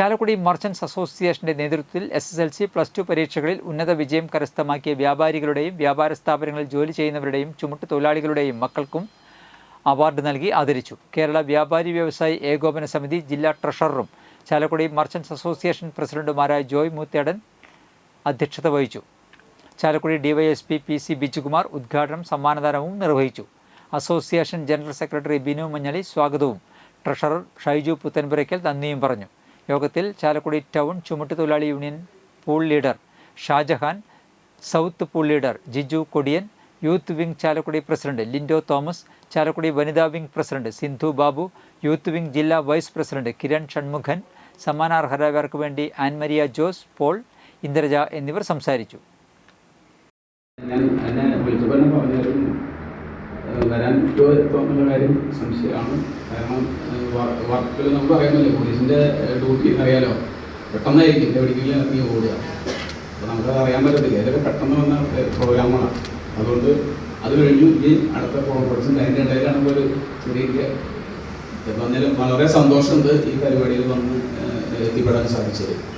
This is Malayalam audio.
ചാലക്കുടി മർച്ചൻസ് അസോസിയേഷന്റെ നേതൃത്വത്തിൽ S S L C plus two പരീക്ഷകളിൽ ഉന്നത വിജയം കരസ്ഥമാക്കിയ വ്യാപാരികളുടെയും വ്യാപാര സ്ഥാപനങ്ങളിൽ ജോലി ചെയ്യുന്നവരുടെയും ചുമട്ട് തൊഴിലാളികളുടെയും മക്കൾക്കും അവാർഡ് നൽകി ആദരിച്ചു. കേരള വ്യാപാരി വ്യവസായി ഏകോപന സമിതി ജില്ലാ ട്രഷററും ചാലക്കുടി മർച്ചൻസ് അസോസിയേഷൻ പ്രസിഡന്റുമാരായ ജോയ് മൂത്തേടൻ അധ്യക്ഷത വഹിച്ചു. Chalakudy DYSP P C Bijukumar ഉദ്ഘാടനം സമ്മാനദാനവും നിർവഹിച്ചു. Association general secretary Binu Manjali സ്വാഗതവും ട്രഷറർ ഷൈജു പുത്തൻപുരയ്ക്കൽ നന്ദിയും പറഞ്ഞു. യോഗത്തിൽ ചാലക്കുടി ടൗൺ ചുമട്ട് തൊഴിലാളി union pool leader Shajahan south pool leader Jiju Kodiyan youth wing Chalakudy president Lindo Thomas Chalakudy വനിതാ wing president Sindhu Babu youth wing ജില്ലാ വൈസ് പ്രസിഡന്റ് കിരൺ ഷൺമുഖൻ സമ്മാനാർഹരായവർക്ക് വേണ്ടി ആൻമരിയ ജോസ് പോൾ ഇന്ദിരജ എന്നിവർ സംസാരിച്ചു. വരാൻ പറ്റുമോ എത്തുമോ എന്നുള്ള കാര്യം സംശയമാണ്. കാരണം വർക്കിൽ നമുക്ക് അറിയാമല്ലോ പോലീസിന്റെ ഡ്യൂട്ടി അറിയാലോ പെട്ടെന്നായിരിക്കും എവിടെയെങ്കിലും ഇറങ്ങി ഓടുക. അപ്പോൾ നമുക്കത് അറിയാൻ പറ്റത്തില്ല. ഇതൊക്കെ പെട്ടെന്ന് വന്ന പ്രോഗ്രാമുകളാണ് അതുകൊണ്ട് അത് കഴിഞ്ഞു ഈ അടുത്ത കോൺഫറൻസ് അതിന്റെ ഇടയിലാണ് ഒരു ചെറിയ എന്നാലും വളരെ സന്തോഷമുണ്ട് ഈ പരിപാടിയിൽ വന്ന് എത്തിപ്പെടാൻ സാധിച്ചത്.